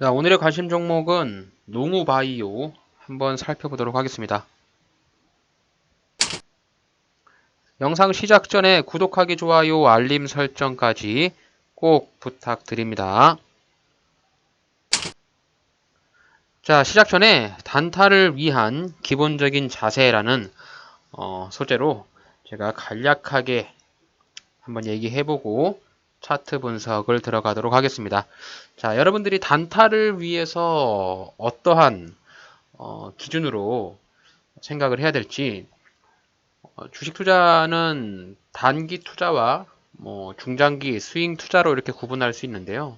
자, 오늘의 관심 종목은 농우바이오 한번 살펴보도록 하겠습니다. 영상 시작 전에 구독하기, 좋아요, 알림 설정까지 꼭 부탁드립니다. 자, 시작 전에 단타를 위한 기본적인 자세라는 어, 소재로 제가 간략하게 한번 얘기해보고 차트 분석을 들어가도록 하겠습니다. 자, 여러분들이 단타를 위해서 어떠한 어, 기준으로 생각을 해야 될지 어, 주식 투자는 단기 투자와 뭐 중장기 스윙 투자로 이렇게 구분할 수 있는데요.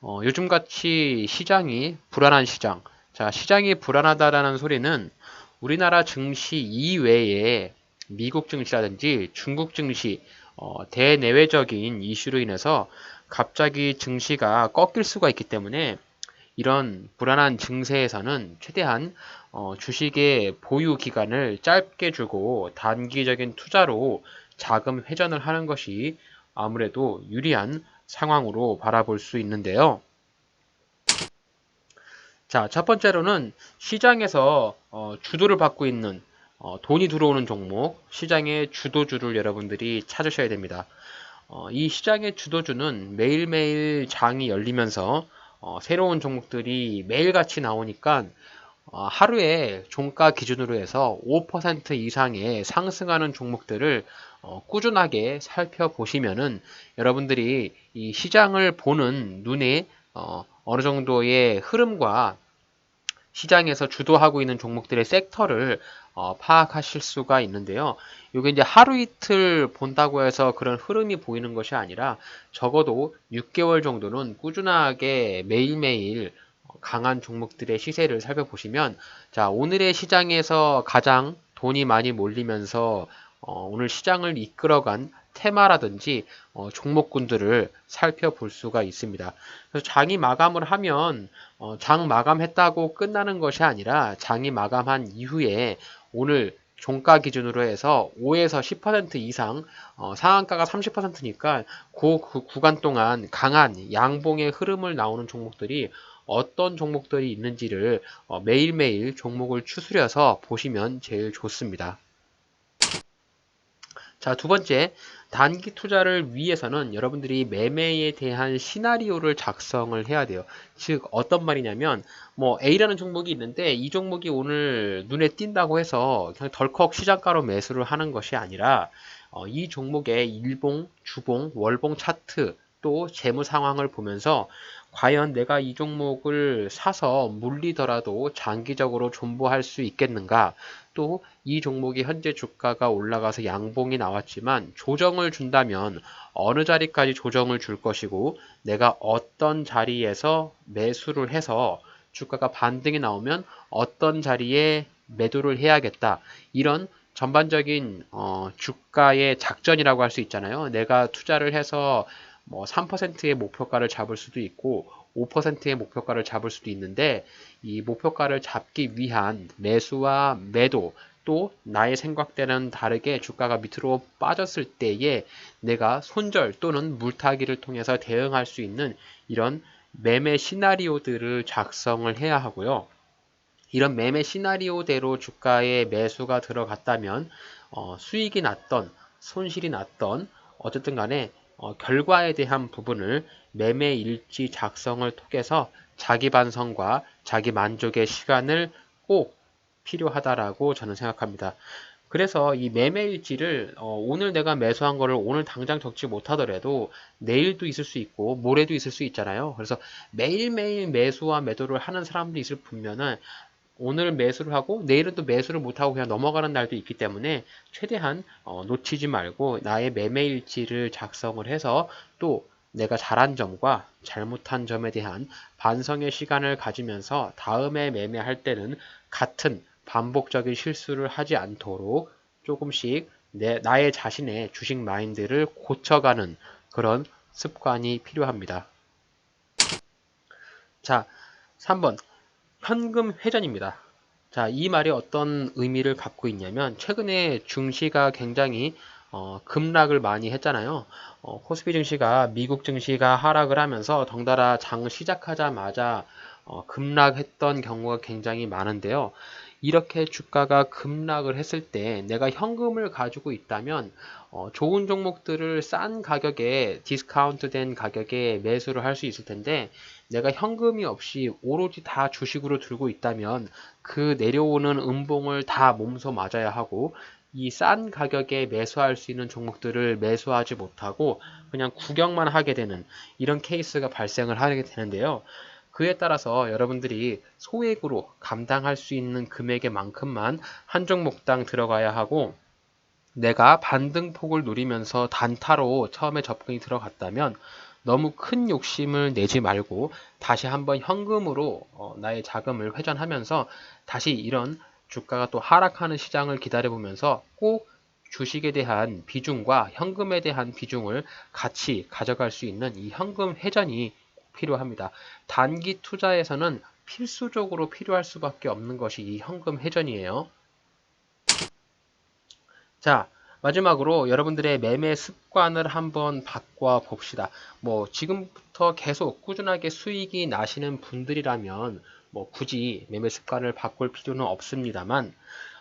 어, 요즘같이 시장이 불안한 시장. 자, 시장이 불안하다라는 소리는 우리나라 증시 이외에 미국 증시라든지 중국 증시, 어, 대내외적인 이슈로 인해서 갑자기 증시가 꺾일 수가 있기 때문에 이런 불안한 증세에서는 최대한 어, 주식의 보유 기간을 짧게 주고 단기적인 투자로 자금 회전을 하는 것이 아무래도 유리한 상황으로 바라볼 수 있는데요. 자, 첫 번째로는 시장에서 어, 주도를 받고 있는 어, 돈이 들어오는 종목, 시장의 주도주를 여러분들이 찾으셔야 됩니다. 어, 이 시장의 주도주는 매일매일 장이 열리면서 어, 새로운 종목들이 매일같이 나오니까 어, 하루에 종가 기준으로 해서 5% 이상의 상승하는 종목들을 어, 꾸준하게 살펴보시면은 여러분들이 이 시장을 보는 눈에 어, 어느 정도의 흐름과 시장에서 주도하고 있는 종목들의 섹터를 어, 파악하실 수가 있는데요. 이게 이제 하루 이틀 본다고 해서 그런 흐름이 보이는 것이 아니라 적어도 6개월 정도는 꾸준하게 매일매일 강한 종목들의 시세를 살펴보시면 자 오늘의 시장에서 가장 돈이 많이 몰리면서 어, 오늘 시장을 이끌어간 테마라든지 어, 종목군들을 살펴볼 수가 있습니다. 그래서 장이 마감을 하면 어, 장 마감했다고 끝나는 것이 아니라 장이 마감한 이후에 오늘 종가 기준으로 해서 5에서 10% 이상 어, 상한가가 30%니까 그, 그 구간 동안 강한 양봉의 흐름을 나오는 종목들이 어떤 종목들이 있는지를 어, 매일매일 종목을 추스려서 보시면 제일 좋습니다. 자, 두 번째, 단기 투자를 위해서는 여러분들이 매매에 대한 시나리오를 작성을 해야 돼요. 즉, 어떤 말이냐면, 뭐, A라는 종목이 있는데, 이 종목이 오늘 눈에 띈다고 해서 그냥 덜컥 시장가로 매수를 하는 것이 아니라, 어, 이 종목의 일봉, 주봉, 월봉 차트, 또 재무 상황을 보면서 과연 내가 이 종목을 사서 물리더라도 장기적으로 존버할 수 있겠는가? 또 이 종목이 현재 주가가 올라가서 양봉이 나왔지만 조정을 준다면 어느 자리까지 조정을 줄 것이고 내가 어떤 자리에서 매수를 해서 주가가 반등이 나오면 어떤 자리에 매도를 해야겠다. 이런 전반적인 어, 주가의 작전이라고 할 수 있잖아요. 내가 투자를 해서 뭐 3%의 목표가를 잡을 수도 있고 5%의 목표가를 잡을 수도 있는데 이 목표가를 잡기 위한 매수와 매도 또 나의 생각대는 다르게 주가가 밑으로 빠졌을 때에 내가 손절 또는 물타기를 통해서 대응할 수 있는 이런 매매 시나리오들을 작성을 해야 하고요. 이런 매매 시나리오대로 주가에 매수가 들어갔다면 어, 수익이 났던 손실이 났던 어쨌든 간에 어, 결과에 대한 부분을 매매 일지 작성을 통해서 자기 반성과 자기 만족의 시간을 꼭 필요하다라고 저는 생각합니다. 그래서 이 매매 일지를 어, 오늘 내가 매수한 거를 오늘 당장 적지 못하더라도 내일도 있을 수 있고 모레도 있을 수 있잖아요. 그래서 매일매일 매수와 매도를 하는 사람도 있을 분면은 오늘 매수를 하고 내일은 또 매수를 못하고 그냥 넘어가는 날도 있기 때문에 최대한 어, 놓치지 말고 나의 매매일지를 작성을 해서 또 내가 잘한 점과 잘못한 점에 대한 반성의 시간을 가지면서 다음에 매매할 때는 같은 반복적인 실수를 하지 않도록 조금씩 내, 나의 자신의 주식 마인드를 고쳐가는 그런 습관이 필요합니다. 자, 3번. 현금 회전입니다. 자, 이 말이 어떤 의미를 갖고 있냐면 최근에 증시가 굉장히 어, 급락을 많이 했잖아요. 어, 코스피 증시가 미국 증시가 하락을 하면서 덩달아 장 시작하자마자 어, 급락했던 경우가 굉장히 많은데요. 이렇게 주가가 급락을 했을 때 내가 현금을 가지고 있다면 어, 좋은 종목들을 싼 가격에 디스카운트 된 가격에 매수를 할 수 있을 텐데 내가 현금이 없이 오로지 다 주식으로 들고 있다면 그 내려오는 음봉을 다 몸소 맞아야 하고 이 싼 가격에 매수할 수 있는 종목들을 매수하지 못하고 그냥 구경만 하게 되는 이런 케이스가 발생을 하게 되는데요. 그에 따라서 여러분들이 소액으로 감당할 수 있는 금액의 만큼만 한 종목당 들어가야 하고 내가 반등폭을 노리면서 단타로 처음에 접근이 들어갔다면 너무 큰 욕심을 내지 말고 다시 한번 현금으로 어, 나의 자금을 회전하면서 다시 이런 주가가 또 하락하는 시장을 기다려보면서 꼭 주식에 대한 비중과 현금에 대한 비중을 같이 가져갈 수 있는 이 현금 회전이 필요합니다. 단기 투자에서는 필수적으로 필요할 수밖에 없는 것이 이 현금 회전이에요. 자, 마지막으로 여러분들의 매매 습관을 한번 바꿔 봅시다. 뭐 지금부터 계속 꾸준하게 수익이 나시는 분들이라면 뭐 굳이 매매 습관을 바꿀 필요는 없습니다만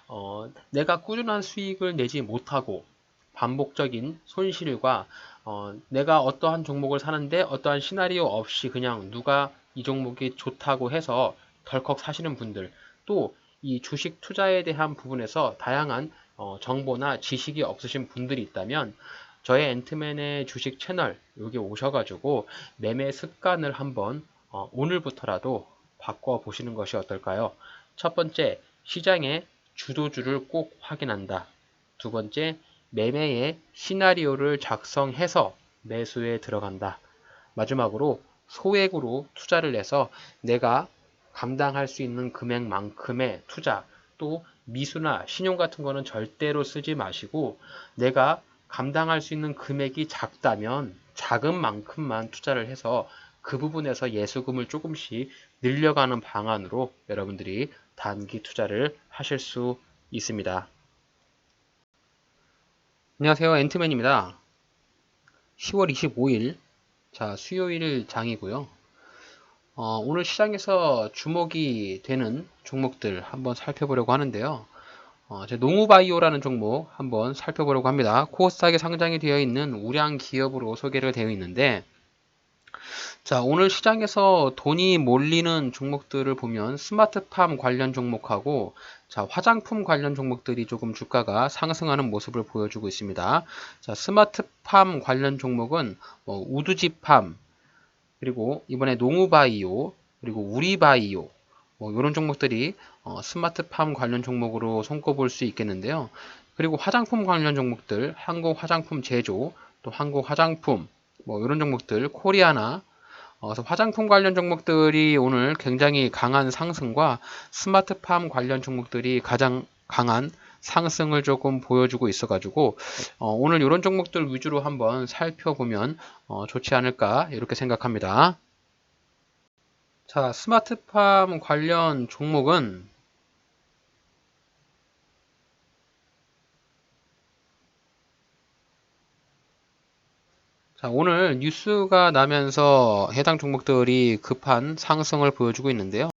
어, 내가 꾸준한 수익을 내지 못하고 반복적인 손실과 어, 내가 어떠한 종목을 사는데 어떠한 시나리오 없이 그냥 누가 이 종목이 좋다고 해서 덜컥 사시는 분들 또 이 주식 투자에 대한 부분에서 다양한 어, 정보나 지식이 없으신 분들이 있다면 저의 앤트맨의 주식 채널 여기 오셔가지고 매매 습관을 한번 어, 오늘부터라도 바꿔 보시는 것이 어떨까요? 첫 번째, 시장의 주도주를 꼭 확인한다. 두 번째, 매매의 시나리오를 작성해서 매수에 들어간다. 마지막으로 소액으로 투자를 해서 내가 감당할 수 있는 금액만큼의 투자 또 미수나 신용 같은 거는 절대로 쓰지 마시고 내가 감당할 수 있는 금액이 작다면 작은 만큼만 투자를 해서 그 부분에서 예수금을 조금씩 늘려가는 방안으로 여러분들이 단기 투자를 하실 수 있습니다. 안녕하세요. 엔트맨입니다. 10월 25일, 자, 수요일 장이고요. 어, 오늘 시장에서 주목이 되는 종목들 한번 살펴보려고 하는데요. 어, 농우바이오라는 종목 한번 살펴보려고 합니다. 코스닥에 상장이 되어 있는 우량 기업으로 소개를 되어 있는데, 자, 오늘 시장에서 돈이 몰리는 종목들을 보면 스마트팜 관련 종목하고 자, 화장품 관련 종목들이 조금 주가가 상승하는 모습을 보여주고 있습니다. 자, 스마트팜 관련 종목은 뭐 우드지팜 그리고 이번에 농우바이오 그리고 우리바이오 뭐 이런 종목들이 어, 스마트팜 관련 종목으로 손꼽을 수 있겠는데요. 그리고 화장품 관련 종목들 한국 화장품 제조 또 한국 화장품 뭐 이런 종목들 코리아나 어, 그래서 화장품 관련 종목들이 오늘 굉장히 강한 상승과 스마트팜 관련 종목들이 가장 강한 상승을 조금 보여주고 있어가지고 어, 오늘 이런 종목들 위주로 한번 살펴보면 어, 좋지 않을까 이렇게 생각합니다. 자, 스마트팜 관련 종목은 자, 오늘 뉴스가 나면서 해당 종목들이 급한 상승을 보여주고 있는데요.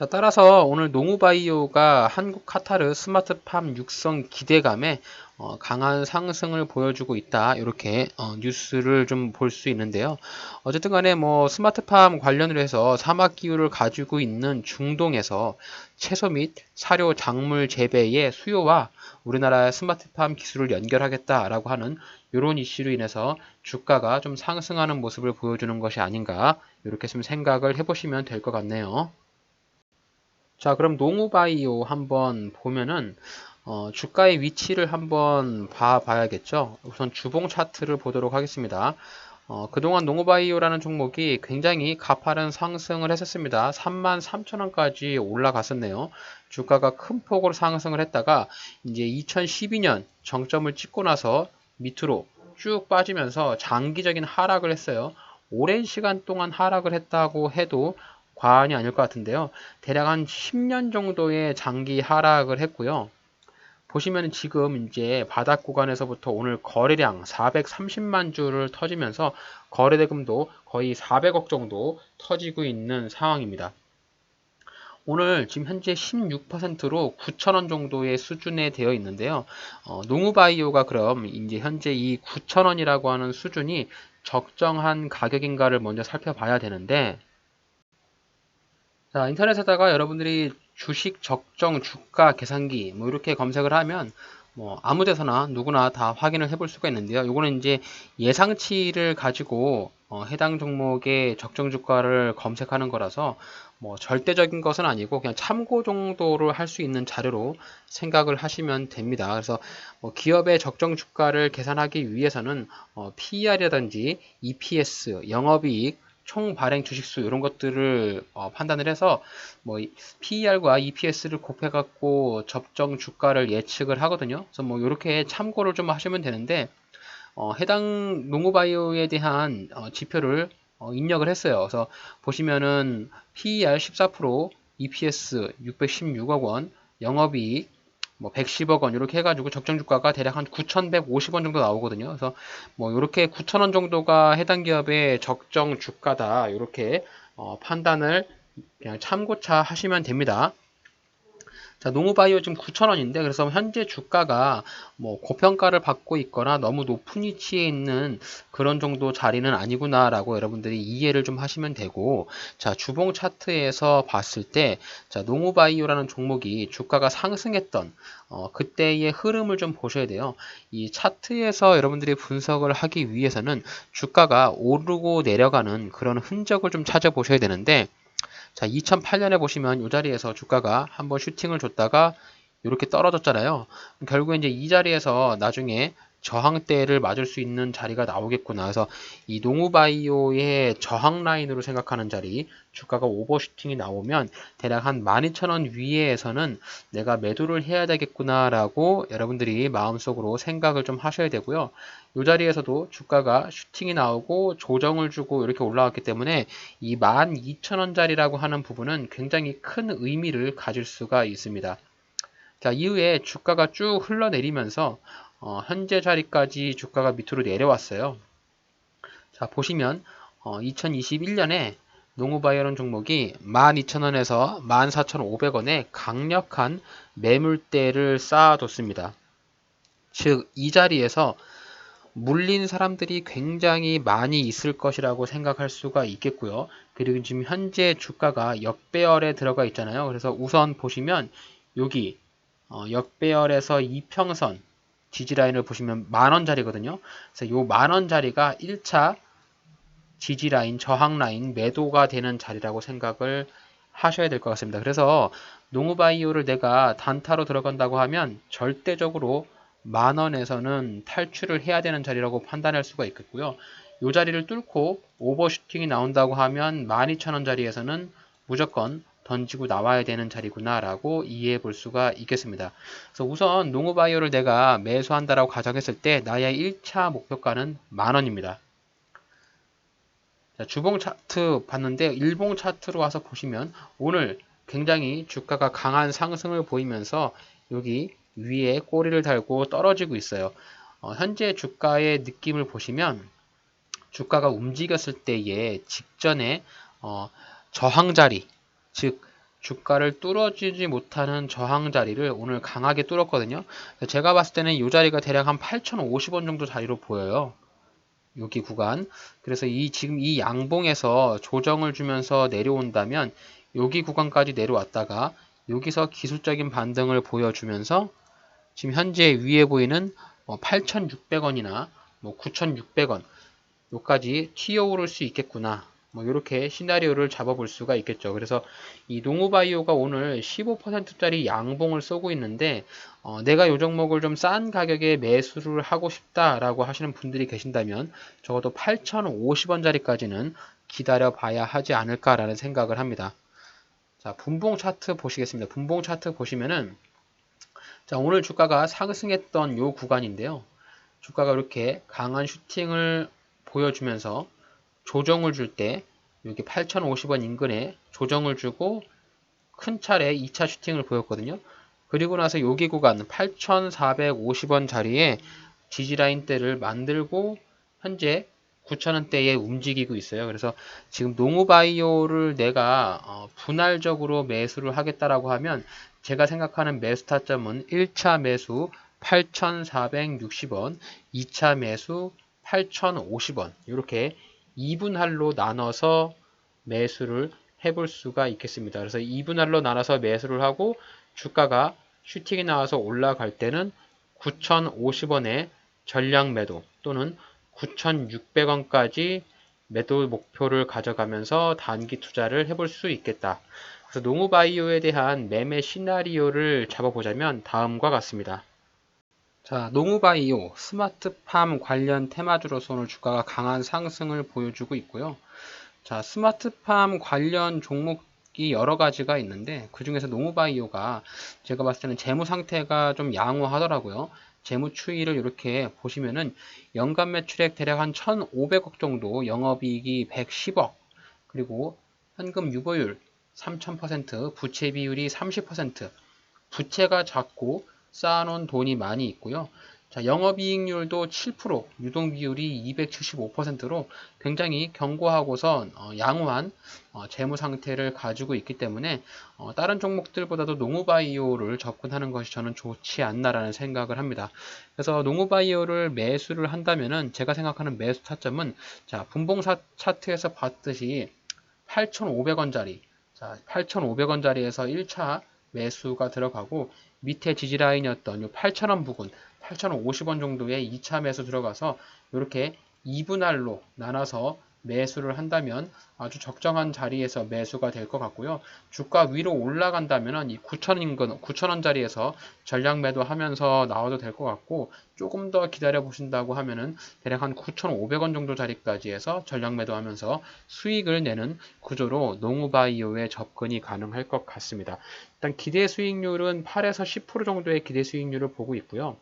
자, 따라서 오늘 농우바이오가 한국 카타르 스마트팜 육성 기대감에 어, 강한 상승을 보여주고 있다. 이렇게 어, 뉴스를 좀 볼 수 있는데요. 어쨌든 간에 뭐 스마트팜 관련을 해서 사막 기후를 가지고 있는 중동에서 채소 및 사료 작물 재배의 수요와 우리나라의 스마트팜 기술을 연결하겠다라고 하는 이런 이슈로 인해서 주가가 좀 상승하는 모습을 보여주는 것이 아닌가 이렇게 좀 생각을 해보시면 될 것 같네요. 자, 그럼 농우바이오 한번 보면은 어, 주가의 위치를 한번 봐봐야겠죠. 우선 주봉 차트를 보도록 하겠습니다. 어, 그동안 농구바이오라는 종목이 굉장히 가파른 상승을 했었습니다. 33,000원까지 올라갔었네요. 주가가 큰 폭으로 상승을 했다가 이제 2012년 정점을 찍고 나서 밑으로 쭉 빠지면서 장기적인 하락을 했어요. 오랜 시간 동안 하락을 했다고 해도 과언이 아닐 것 같은데요. 대략 한 10년 정도의 장기 하락을 했고요. 보시면 지금 이제 바닥 구간에서부터 오늘 거래량 430만 주를 터지면서 거래대금도 거의 400억 정도 터지고 있는 상황입니다. 오늘 지금 현재 16%로 9,000원 정도의 수준에 되어 있는데요. 어, 농우바이오가 그럼 이제 현재 이 9,000원이라고 하는 수준이 적정한 가격인가를 먼저 살펴봐야 되는데 자, 인터넷에다가 여러분들이 주식 적정 주가 계산기 뭐 이렇게 검색을 하면 뭐 아무 데서나 누구나 다 확인을 해볼 수가 있는데요. 요거는 이제 예상치를 가지고 어, 해당 종목의 적정 주가를 검색하는 거라서 뭐 절대적인 것은 아니고 그냥 참고 정도로 할 수 있는 자료로 생각을 하시면 됩니다. 그래서 뭐 기업의 적정 주가를 계산하기 위해서는 어, PER이라든지 EPS, 영업이익, 총 발행 주식수 이런 것들을 어, 판단을 해서 뭐 PER과 EPS를 곱해 갖고 적정 주가를 예측을 하거든요. 그래서 뭐 이렇게 참고를 좀 하시면 되는데 어, 해당 농구바이오에 대한 어, 지표를 어, 입력을 했어요. 그래서 보시면은 PER 14%, EPS 616억 원, 영업이익 뭐 110억 원 이렇게 해가지고 적정 주가가 대략 한 9,150원 정도 나오거든요. 그래서 뭐 이렇게 9,000원 정도가 해당 기업의 적정 주가다 이렇게 어, 판단을 그냥 참고차 하시면 됩니다. 자, 농우바이오 지금 9,000원인데 그래서 현재 주가가 뭐 고평가를 받고 있거나 너무 높은 위치에 있는 그런 정도 자리는 아니구나라고 여러분들이 이해를 좀 하시면 되고 자, 주봉 차트에서 봤을 때 자, 농우바이오라는 종목이 주가가 상승했던 어, 그때의 흐름을 좀 보셔야 돼요. 이 차트에서 여러분들이 분석을 하기 위해서는 주가가 오르고 내려가는 그런 흔적을 좀 찾아보셔야 되는데 자, 2008년에 보시면 이 자리에서 주가가 한번 슈팅을 줬다가 이렇게 떨어졌잖아요. 결국에 이제 이 자리에서 나중에 저항대를 맞을 수 있는 자리가 나오겠구나. 그래서 이 농우바이오의 저항 라인으로 생각하는 자리, 주가가 오버슈팅이 나오면 대략 한 12,000원 위에서는 내가 매도를 해야 되겠구나라고 여러분들이 마음속으로 생각을 좀 하셔야 되고요. 이 자리에서도 주가가 슈팅이 나오고 조정을 주고 이렇게 올라왔기 때문에 이 12,000원짜리라고 하는 부분은 굉장히 큰 의미를 가질 수가 있습니다. 자, 이후에 주가가 쭉 흘러내리면서 어, 현재 자리까지 주가가 밑으로 내려왔어요. 자, 보시면 어, 2021년에 농우바이오론 종목이 12,000원에서 14,500원에 강력한 매물대를 쌓아뒀습니다. 즉, 이 자리에서 물린 사람들이 굉장히 많이 있을 것이라고 생각할 수가 있겠고요. 그리고 지금 현재 주가가 역배열에 들어가 있잖아요. 그래서 우선 보시면 여기 어, 역배열에서 이평선 지지라인을 보시면 만원짜리거든요. 그래서 이 만원짜리가 1차 지지라인, 저항라인, 매도가 되는 자리라고 생각을 하셔야 될 것 같습니다. 그래서 농우바이오를 내가 단타로 들어간다고 하면 절대적으로 만원에서는 탈출을 해야 되는 자리라고 판단할 수가 있겠고요. 이 자리를 뚫고 오버슈팅이 나온다고 하면 12,000원 자리에서는 무조건 던지고 나와야 되는 자리구나 라고 이해해 볼 수가 있겠습니다. 그래서 우선 농우바이오를 내가 매수한다라고 가정했을 때 나의 1차 목표가는 만원입니다. 주봉 차트 봤는데 일봉 차트로 와서 보시면 오늘 굉장히 주가가 강한 상승을 보이면서 여기 위에 꼬리를 달고 떨어지고 있어요. 어, 현재 주가의 느낌을 보시면 주가가 움직였을 때의 직전에 어, 저항 자리, 즉 주가를 뚫어지지 못하는 저항 자리를 오늘 강하게 뚫었거든요. 제가 봤을 때는 이 자리가 대략 한 8,050원 정도 자리로 보여요. 여기 구간. 그래서 이 지금 이 양봉에서 조정을 주면서 내려온다면 여기 구간까지 내려왔다가 여기서 기술적인 반등을 보여주면서 지금 현재 위에 보이는 뭐 8,600원이나 뭐 9,600원 요까지 튀어오를 수 있겠구나 뭐 이렇게 시나리오를 잡아볼 수가 있겠죠. 그래서 이 농우바이오가 오늘 15%짜리 양봉을 쏘고 있는데 어, 내가 이 종목을 좀 싼 가격에 매수를 하고 싶다라고 하시는 분들이 계신다면 적어도 8,050원짜리까지는 기다려 봐야 하지 않을까라는 생각을 합니다. 자, 분봉 차트 보시겠습니다. 분봉 차트 보시면은 자, 오늘 주가가 상승했던 요 구간인데요. 주가가 이렇게 강한 슈팅을 보여주면서 조정을 줄 때 여기 8,050원 인근에 조정을 주고 큰 차례 2차 슈팅을 보였거든요. 그리고 나서 여기 구간 8,450원 자리에 지지라인대를 만들고 현재 9,000원대에 움직이고 있어요. 그래서 지금 농우바이오를 내가 어, 분할적으로 매수를 하겠다라고 하면 제가 생각하는 매수 타점은 1차 매수 8,460원, 2차 매수 8,050원 이렇게 2분할로 나눠서 매수를 해볼 수가 있겠습니다. 그래서 2분할로 나눠서 매수를 하고 주가가 슈팅이 나와서 올라갈 때는 9,050원에 전량 매도 또는 9,600원까지 매도 목표를 가져가면서 단기 투자를 해볼 수 있겠다. 그래서 농우바이오에 대한 매매 시나리오를 잡아보자면 다음과 같습니다. 자, 농우바이오 스마트팜 관련 테마주로서 오늘 주가가 강한 상승을 보여주고 있고요. 자, 스마트팜 관련 종목 이 여러 가지가 있는데 그 중에서 농우바이오가 제가 봤을 때는 재무 상태가 좀 양호하더라고요. 재무 추이를 이렇게 보시면은 연간 매출액 대략 한 1,500억 정도, 영업이익이 110억, 그리고 현금 유보율 3,000%, 부채 비율이 30%, 부채가 작고 쌓아놓은 돈이 많이 있고요. 자, 영업이익률도 7%, 유동비율이 275%로 굉장히 견고하고선 어, 양호한 어, 재무 상태를 가지고 있기 때문에 어, 다른 종목들보다도 농우바이오를 접근하는 것이 저는 좋지 않나라는 생각을 합니다. 그래서 농우바이오를 매수를 한다면은 제가 생각하는 매수 타점은 자 분봉 차트에서 봤듯이 8,500원짜리 자 8,500원짜리에서 1차 매수가 들어가고 밑에 지지라인이었던 이 8,000원 부근 8,050원 정도의 2차 매수 들어가서 이렇게 2분할로 나눠서 매수를 한다면 아주 적정한 자리에서 매수가 될 것 같고요. 주가 위로 올라간다면 이 9,000원 인근, 9,000원짜리에서 전량 매도하면서 나와도 될 것 같고 조금 더 기다려 보신다고 하면은 대략 한 9,500원 정도 자리까지 해서 전량 매도하면서 수익을 내는 구조로 농우바이오에 접근이 가능할 것 같습니다. 일단 기대 수익률은 8에서 10% 정도의 기대 수익률을 보고 있고요.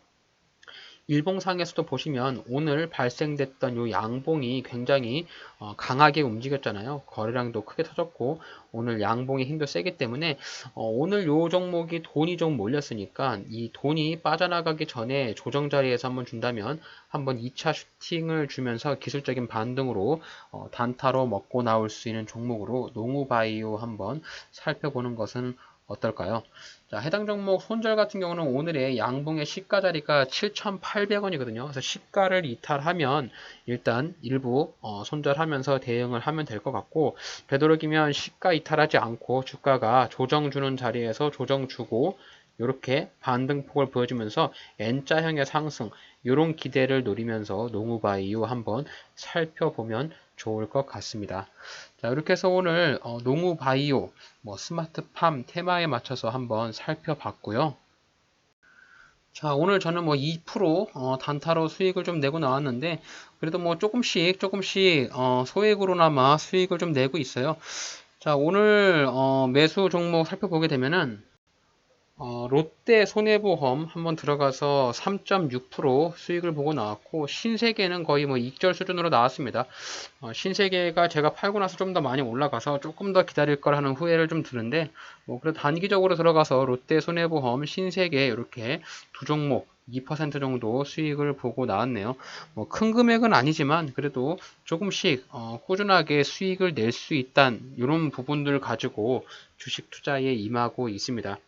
일봉상에서도 보시면 오늘 발생됐던 요 양봉이 굉장히 어, 강하게 움직였잖아요. 거래량도 크게 터졌고 오늘 양봉의 힘도 세기 때문에 어, 오늘 요 종목이 돈이 좀 몰렸으니까 이 돈이 빠져나가기 전에 조정 자리에서 한번 준다면 한번 2차 슈팅을 주면서 기술적인 반등으로 어, 단타로 먹고 나올 수 있는 종목으로 농우바이오 한번 살펴보는 것은 어떨까요? 자, 해당 종목 손절 같은 경우는 오늘의 양봉의 시가 자리가 7,800원이거든요. 그래서 시가를 이탈하면 일단 일부 어, 손절하면서 대응을 하면 될 것 같고 되도록이면 시가 이탈하지 않고 주가가 조정 주는 자리에서 조정 주고 이렇게 반등폭을 보여주면서 N자형의 상승 이런 기대를 노리면서 농우바이오 한번 살펴보면 좋을 것 같습니다. 자, 이렇게 해서 오늘 어, 농우 바이오, 뭐 스마트팜 테마에 맞춰서 한번 살펴봤고요. 자, 오늘 저는 뭐 2% 어, 단타로 수익을 좀 내고 나왔는데 그래도 뭐 조금씩 조금씩 어, 소액으로나마 수익을 좀 내고 있어요. 자, 오늘 어, 매수 종목 살펴보게 되면은 어, 롯데 손해보험 한번 들어가서 3.6% 수익을 보고 나왔고 신세계는 거의 뭐 익절 수준으로 나왔습니다. 어, 신세계가 제가 팔고 나서 좀 더 많이 올라가서 조금 더 기다릴 거라는 후회를 좀 드는데 뭐 그래도 단기적으로 들어가서 롯데 손해보험 신세계 이렇게 두 종목 2% 정도 수익을 보고 나왔네요. 뭐 큰 금액은 아니지만 그래도 조금씩 어, 꾸준하게 수익을 낼 수 있다는 이런 부분들 을 가지고 주식 투자에 임하고 있습니다.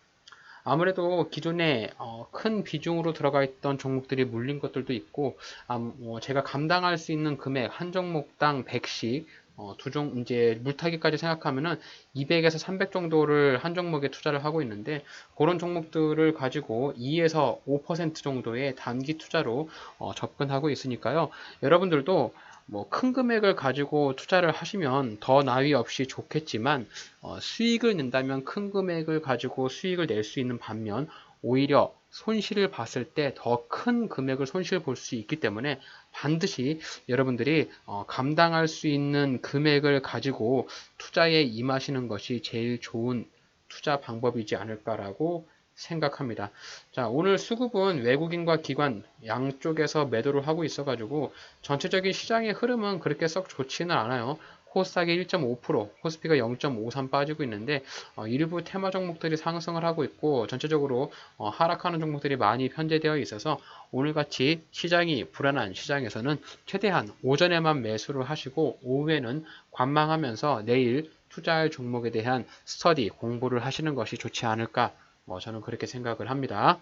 아무래도 기존에 어, 큰 비중으로 들어가 있던 종목들이 물린 것들도 있고 아, 뭐 제가 감당할 수 있는 금액 한 종목당 100씩 어, 두종 이제 물타기까지 생각하면은 200에서 300 정도를 한 종목에 투자를 하고 있는데 그런 종목들을 가지고 2에서 5% 정도의 단기 투자로 어, 접근하고 있으니까요. 여러분들도 뭐 큰 금액을 가지고 투자를 하시면 더 나위 없이 좋겠지만 어, 수익을 낸다면 큰 금액을 가지고 수익을 낼 수 있는 반면 오히려 손실을 봤을 때 더 큰 금액을 손실 볼 수 있기 때문에 반드시 여러분들이 어, 감당할 수 있는 금액을 가지고 투자에 임하시는 것이 제일 좋은 투자 방법이지 않을까라고 생각합니다. 자, 오늘 수급은 외국인과 기관 양쪽에서 매도를 하고 있어가지고 전체적인 시장의 흐름은 그렇게 썩 좋지는 않아요. 코스닥이 1.5%, 코스피가 0.53 빠지고 있는데 어, 일부 테마 종목들이 상승을 하고 있고 전체적으로 어, 하락하는 종목들이 많이 편제되어 있어서 오늘같이 시장이 불안한 시장에서는 최대한 오전에만 매수를 하시고 오후에는 관망하면서 내일 투자할 종목에 대한 스터디 공부를 하시는 것이 좋지 않을까 뭐 저는 그렇게 생각을 합니다.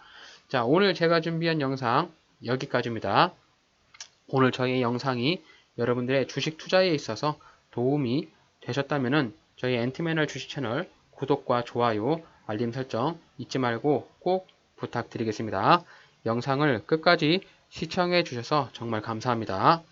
자 오늘 제가 준비한 영상 여기까지입니다. 오늘 저희 영상이 여러분들의 주식 투자에 있어서 도움이 되셨다면 저희 엔트매널 주식 채널 구독과 좋아요, 알림 설정 잊지 말고 꼭 부탁드리겠습니다. 영상을 끝까지 시청해 주셔서 정말 감사합니다.